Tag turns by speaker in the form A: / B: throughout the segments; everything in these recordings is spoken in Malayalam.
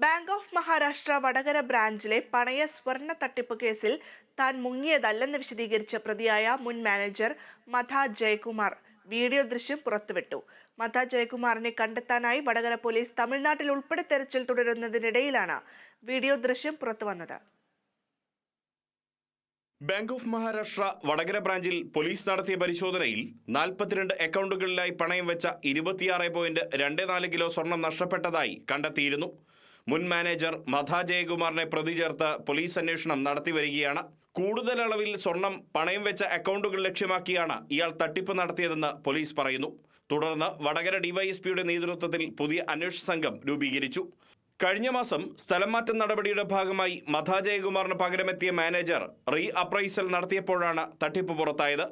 A: ബാങ്ക് ഓഫ് മഹാരാഷ്ട്ര വടകര ബ്രാഞ്ചിലെ പണയ സ്വർണ തട്ടിപ്പ് കേസിൽ താൻ മുങ്ങിയതല്ലെന്ന് വിശദീകരിച്ച പ്രതിയായ മുൻ മാനേജർ മധ ജയകുമാർ. വീഡിയോ ദൃശ്യം പുറത്തുവിട്ടു. മധ ജയകുമാറിനെ കണ്ടെത്താനായി വടകര പോലീസ് തമിഴ്നാട്ടിൽ ഉൾപ്പെടെ തെരച്ചിൽ തുടരുന്നതിനിടയിലാണ് വീഡിയോ ദൃശ്യം പുറത്തുവന്നത്
B: ബാങ്ക് ഓഫ് മഹാരാഷ്ട്ര വടകര ബ്രാഞ്ചിൽ പോലീസ് നടത്തിയ പരിശോധനയിൽ നാൽപ്പത്തിരണ്ട് അക്കൗണ്ടുകളിലായി പണയം വെച്ച ഇരുപത്തിയാറ് പോയിന്റ് രണ്ട് നാല് കിലോ സ്വർണം നഷ്ടപ്പെട്ടതായി കണ്ടെത്തിയിരുന്നു. മുൻ മാനേജർ മധ ജയകുമാറിനെ പ്രതി ചേർത്ത് പോലീസ് അന്വേഷണം നടത്തി വരികയാണ്. കൂടുതൽ അളവിൽ സ്വർണം പണയം വെച്ച അക്കൗണ്ടുകൾ ലക്ഷ്യമാക്കിയാണ് ഇയാൾ തട്ടിപ്പ് നടത്തിയതെന്ന് പോലീസ് പറയുന്നു. തുടർന്ന് വടകര ഡിവൈഎസ്പിയുടെ നേതൃത്വത്തിൽ പുതിയ അന്വേഷണ സംഘം രൂപീകരിച്ചു. കഴിഞ്ഞ മാസം സ്ഥലം മാറ്റം നടപടിയുടെ ഭാഗമായി മധ ജയകുമാറിന് പകരമെത്തിയ മാനേജർ റീ അപ്രൈസൽ നടത്തിയപ്പോഴാണ് തട്ടിപ്പ് പുറത്തായത്.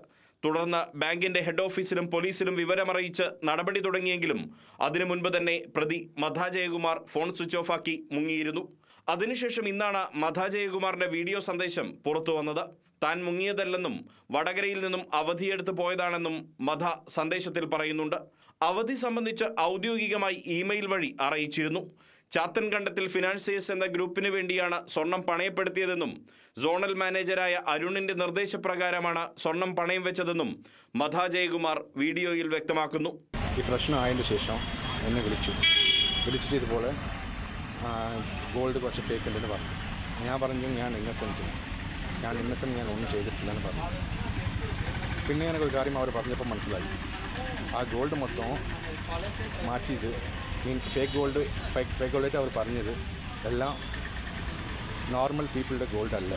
B: തുടർന്ന് ബാങ്കിന്റെ ഹെഡ് ഓഫീസിലും പോലീസിലും വിവരമറിയിച്ച് നടപടി തുടങ്ങിയെങ്കിലും അതിനു മുൻപ് തന്നെ പ്രതി മധ ഫോൺ സ്വിച്ച് ഓഫാക്കി മുങ്ങിയിരുന്നു. അതിനുശേഷം ഇന്നാണ് മധ ജയകുമാറിന്റെ വീഡിയോ സന്ദേശം പുറത്തു വന്നത്. താൻ മുങ്ങിയതല്ലെന്നും വടകരയിൽ നിന്നും അവധിയെടുത്ത് പോയതാണെന്നും മധ സന്ദേശത്തിൽ പറയുന്നുണ്ട്. അവധി സംബന്ധിച്ച് ഔദ്യോഗികമായി ഇമെയിൽ വഴി അറിയിച്ചിരുന്നു. ചാത്തൻ കണ്ടത്തിൽ ഫിനാൻസിയേഴ്സ് എന്ന ഗ്രൂപ്പിന് വേണ്ടിയാണ് സ്വർണം പണയപ്പെടുത്തിയതെന്നും സോണൽ മാനേജരായ അരുണിന്റെ നിർദ്ദേശപ്രകാരമാണ് സ്വർണം പണയം വെച്ചതെന്നും മധ ജയകുമാർ വീഡിയോയിൽ വ്യക്തമാക്കുന്നു.
C: ഈ പ്രശ്നം ആയതിന് ശേഷം എന്നെ വിളിച്ചു. വിളിച്ചിട്ട് ഇതുപോലെ ഗോൾഡ് കുറച്ച് ഫേക്ക് ഉണ്ടെന്ന് പറഞ്ഞു. ഞാൻ പറഞ്ഞു ഞാൻ ഇന്നസെന്റ് ഞാൻ ഇന്നസെന്റ് ഞാൻ ഒന്നും ചെയ്തിട്ടില്ലെന്ന് പറഞ്ഞു. പിന്നെ എനിക്കൊരു കാര്യം അവർ പറഞ്ഞപ്പോൾ മനസ്സിലായി. ആ ഗോൾഡ് മൊത്തം മാറ്റിയത് mean fake gold fake fake ഗോൾഡായിട്ട് അവർ പറഞ്ഞത് എല്ലാം നോർമൽ പീപ്പിളുടെ ഗോൾഡ് അല്ല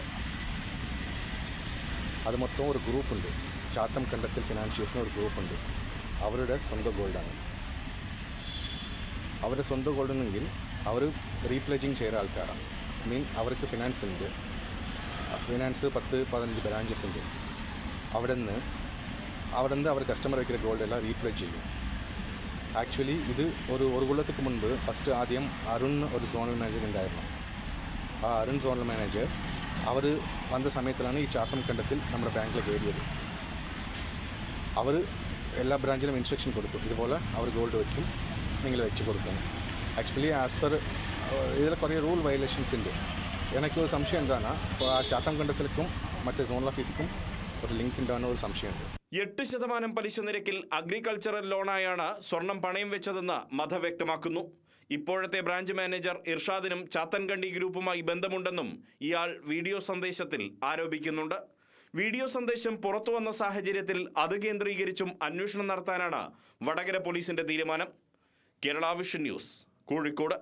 C: അത് മൊത്തം ഒരു ഗ്രൂപ്പുണ്ട് ചാത്തം കണ്ടത്തിൽ ഫിനാൻഷ്യൽസിന് ഒരു ഗ്രൂപ്പുണ്ട് അവരുടെ സ്വന്തം ഗോൾഡാണ് അവരുടെ സ്വന്തം ഗോൾഡെന്നെങ്കിൽ അവർ റീപ്ലേജിങ് ചെയ്യുന്ന ആൾക്കാരാണ് മീൻ അവർക്ക് ഫിനാൻസ് ഉണ്ട് ഫിനാൻസ് പത്ത് പതിനഞ്ച് ബ്രാഞ്ചസ് ഉണ്ട് അവിടെ നിന്ന് അവിടെ നിന്ന് അവർ കസ്റ്റമർ വയ്ക്കുന്ന ഗോൾഡ് എല്ലാം റീപ്ലേജ് ചെയ്യും ആക്ച്വലി ഇത് ഒരു ഒരു കൊല്ലത്തേക്ക് മുൻപ് ഫസ്റ്റ് ആദ്യം അരുൺ ഒരു സോണൽ മാനേജർ ഉണ്ടായിരുന്നു ആ അരുൺ സോണൽ മാനേജർ അവർ വന്ന സമയത്തിലാണ് ഈ ചാത്തം കണ്ടത്തിൽ നമ്മുടെ ബാങ്കിൽ കയറിയത് അവർ എല്ലാ ബ്രാഞ്ചിലും ഇൻസ്ട്രക്ഷൻ കൊടുത്തു ഇതുപോലെ അവർ ഗോൾഡ് വെക്കും നിങ്ങൾ വെച്ച് കൊടുക്കണം ആക്ച്വലി ആസ് പെർ ഇതിൽ കുറേ റൂൾ വയലേഷൻസ് ഉണ്ട് എനിക്കൊരു സംശയം എന്താണ് അപ്പോൾ ആ ചാത്തം കണ്ടത്തിലേക്കും മറ്റേ സോണൽ ഓഫീസിക്കും ഒരു ലിങ്ക് ഉണ്ടാകുന്ന ഒരു സംശയമുണ്ട്
B: എട്ട് ശതമാനം പലിശ നിരക്കിൽ അഗ്രികൾച്ചറൽ ലോണായാണ് സ്വർണം പണയം വെച്ചതെന്ന് മധ വ്യക്തമാക്കുന്നു. ഇപ്പോഴത്തെ ബ്രാഞ്ച് മാനേജർ ഇർഷാദിനും ചാത്തൻകണ്ടി ഗ്രൂപ്പുമായി ബന്ധമുണ്ടെന്നും ഇയാൾ വീഡിയോ സന്ദേശത്തിൽ ആരോപിക്കുന്നുണ്ട്. വീഡിയോ സന്ദേശം പുറത്തുവന്ന സാഹചര്യത്തിൽ അത് കേന്ദ്രീകരിച്ചും അന്വേഷണം നടത്താനാണ് വടകര പോലീസിന്റെ തീരുമാനം. Kerala vision news Kozhikode.